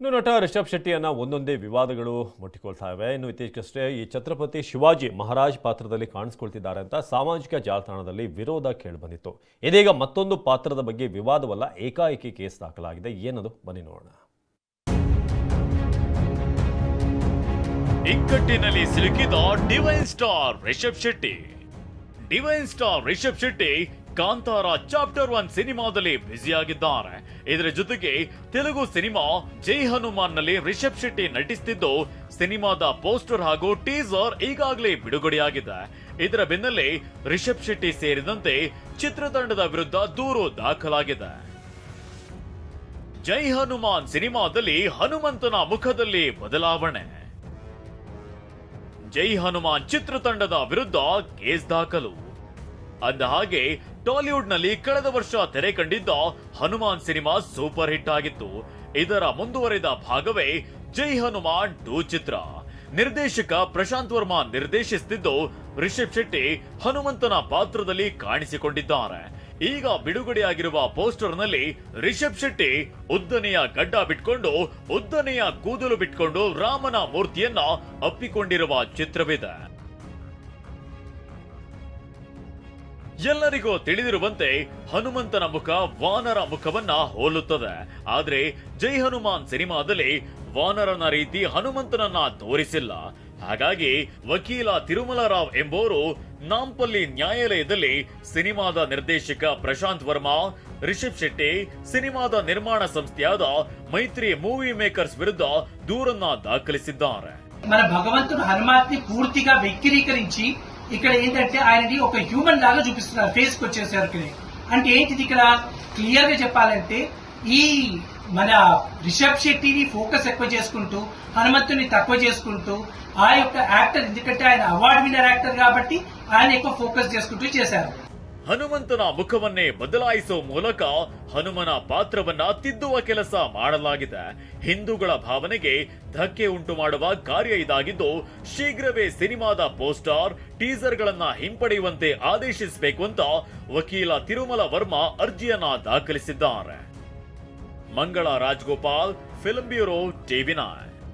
ಇನ್ನು ನಟ ರಿಷಬ್ ಶೆಟ್ಟಿಯನ್ನ ಒಂದೊಂದೇ ವಿವಾದಗಳು ಮುಟ್ಟಿಕೊಳ್ತಾ ಇವೆ ಇನ್ನು ಇತ್ತೀಚೆಗಷ್ಟೇ ಈ ಛತ್ರಪತಿ ಶಿವಾಜಿ ಮಹಾರಾಜ್ ಪಾತ್ರದಲ್ಲಿ ಕಾಣಿಸ್ಕೊಳ್ತಿದ್ದಾರೆ ಅಂತ ಸಾಮಾಜಿಕ ಜಾಲತಾಣದಲ್ಲಿ ವಿರೋಧ ಕೇಳಿಬಂದಿತ್ತು. ಇದೀಗ ಮತ್ತೊಂದು ಪಾತ್ರದ ಬಗ್ಗೆ ವಿವಾದವಲ್ಲ, ಏಕಾಏಕಿ ಕೇಸ್ ದಾಖಲಾಗಿದೆ. ಏನದು? ಬನ್ನಿ ನೋಡೋಣ. ಇಕ್ಕಟ್ಟಿನಲ್ಲಿ ಸಿಲುಕಿದ divine star Rishab Shetty. Divine star Rishab Shetty Kantara chapter one ಸಿನಿಮಾದಲ್ಲಿ ಬ್ಯುಸಿಯಾಗಿದ್ದಾರೆ. ಇದರ ಜೊತೆಗೆ ತೆಲುಗು ಸಿನಿಮಾ ಜೈ ಹನುಮಾನ್ನಲ್ಲಿ ರಿಷಬ್ ಶೆಟ್ಟಿ ನಟಿಸುತ್ತಿದ್ದು ಸಿನಿಮಾದ ಪೋಸ್ಟರ್ ಹಾಗೂ ಟೀಸರ್ ಈಗಾಗಲೇ ಬಿಡುಗಡೆಯಾಗಿದೆ. ಇದರ ಬೆನ್ನಲ್ಲೇ ರಿಷಬ್ ಶೆಟ್ಟಿ ಸೇರಿದಂತೆ ಚಿತ್ರತಂಡದ ವಿರುದ್ಧ ದೂರು ದಾಖಲಾಗಿದೆ. ಜೈ ಹನುಮಾನ್ ಸಿನಿಮಾದಲ್ಲಿ ಹನುಮಂತನ ಮುಖದಲ್ಲಿ ಬದಲಾವಣೆ. ಜೈ ಹನುಮಾನ್ ಚಿತ್ರತಂಡದ ವಿರುದ್ಧ ಕೇಸ್ ದಾಖಲು. ಅಂದ ಹಾಗೆ ಟಾಲಿವುಡ್ನಲ್ಲಿ ಕಳೆದ ವರ್ಷ ತೆರೆ ಕಂಡಿದ್ದ ಹನುಮಾನ್ ಸಿನಿಮಾ ಸೂಪರ್ ಹಿಟ್ ಆಗಿತ್ತು. ಇದರ ಮುಂದುವರೆದ ಭಾಗವೇ ಜೈ ಹನುಮಾನ್ ಟೂ ಚಿತ್ರ. ನಿರ್ದೇಶಕ ಪ್ರಶಾಂತ್ ವರ್ಮಾ ನಿರ್ದೇಶಿಸುತ್ತಿದ್ದು ರಿಷಬ್ ಶೆಟ್ಟಿ ಹನುಮಂತನ ಪಾತ್ರದಲ್ಲಿ ಕಾಣಿಸಿಕೊಂಡಿದ್ದಾರೆ. ಈಗ ಬಿಡುಗಡೆಯಾಗಿರುವ ಪೋಸ್ಟರ್ನಲ್ಲಿ ರಿಷಬ್ ಶೆಟ್ಟಿ ಉದ್ದನೆಯ ಗಡ್ಡ ಬಿಟ್ಕೊಂಡು ಉದ್ದನೆಯ ಕೂದಲು ಬಿಟ್ಕೊಂಡು ರಾಮನ ಮೂರ್ತಿಯನ್ನ ಅಪ್ಪಿಕೊಂಡಿರುವ ಚಿತ್ರವಿದೆ. ಎಲ್ಲರಿಗೂ ತಿಳಿದಿರುವಂತೆ ಹನುಮಂತನ ಮುಖ ವಾನರ ಮುಖವನ್ನ ಹೋಲುತ್ತದೆ. ಆದ್ರೆ ಜೈ ಹನುಮಾನ್ ಸಿನಿಮಾದಲ್ಲಿ ವಾನರನ ರೀತಿ ಹನುಮಂತನನ್ನ ತೋರಿಸಿಲ್ಲ. ಹಾಗಾಗಿ ವಕೀಲ ತಿರುಮಲ ರಾವ್ ಎಂಬುವರು ನಾಂಪಲ್ಲಿ ನ್ಯಾಯಾಲಯದಲ್ಲಿ ಸಿನಿಮಾದ ನಿರ್ದೇಶಕ ಪ್ರಶಾಂತ್ ವರ್ಮಾ, ರಿಷಬ್ ಶೆಟ್ಟಿ, ಸಿನಿಮಾದ ನಿರ್ಮಾಣ ಸಂಸ್ಥೆಯಾದ ಮೈತ್ರಿ ಮೂವಿ ಮೇಕರ್ಸ್ ವಿರುದ್ಧ ದೂರನ್ನ ದಾಖಲಿಸಿದ್ದಾರೆ. ಮನ ಭಗವಂತನ హనుమాన్ని ಪೂರ್ತಿಗ ವಿಕ್ರೀಕರಿಸಿ ఇక్కడ ఏంటంటే ఆయనది ఒక హ్యూమన్ లాగా చూపిస్తున్నారు. ఫేస్కి వచ్చేసరికి. అంటే ఏంటిది ఇక్కడ? క్లియర్గా చెప్పాలంటే ఈ మన రిషబ్ శెట్టిని ఫోకస్ ఎక్కువ చేసుకుంటూ హనుమంతుని తక్కువ చేసుకుంటూ ఆ యొక్క యాక్టర్ ఎందుకంటే ఆయన అవార్డు విన్నర్ యాక్టర్ కాబట్టి ఆయన ఎక్కువ ఫోకస్ చేసుకుంటూ చేశారు. ಹನುಮಂತನ ಮುಖವನ್ನೇ ಬದಲಾಯಿಸುವ ಮೂಲಕ ಹನುಮನ ಪಾತ್ರವನ್ನ ತಿದ್ದುವ ಕೆಲಸ ಮಾಡಲಾಗಿದೆ. ಹಿಂದೂಗಳ ಭಾವನೆಗೆ ಧಕ್ಕೆ ಉಂಟು ಮಾಡುವ ಕಾರ್ಯ ಇದಾಗಿದ್ದು, ಶೀಘ್ರವೇ ಸಿನಿಮಾದ ಪೋಸ್ಟರ್, ಟೀಸರ್ಗಳನ್ನ ಹಿಂಪಡೆಯುವಂತೆ ಆದೇಶಿಸಬೇಕು ಅಂತ ವಕೀಲ ತಿರುಮಲ ವರ್ಮಾ ಅರ್ಜಿಯನ್ನ ದಾಖಲಿಸಿದ್ದಾರೆ. Mangala Rajgopal film bureau TV nine.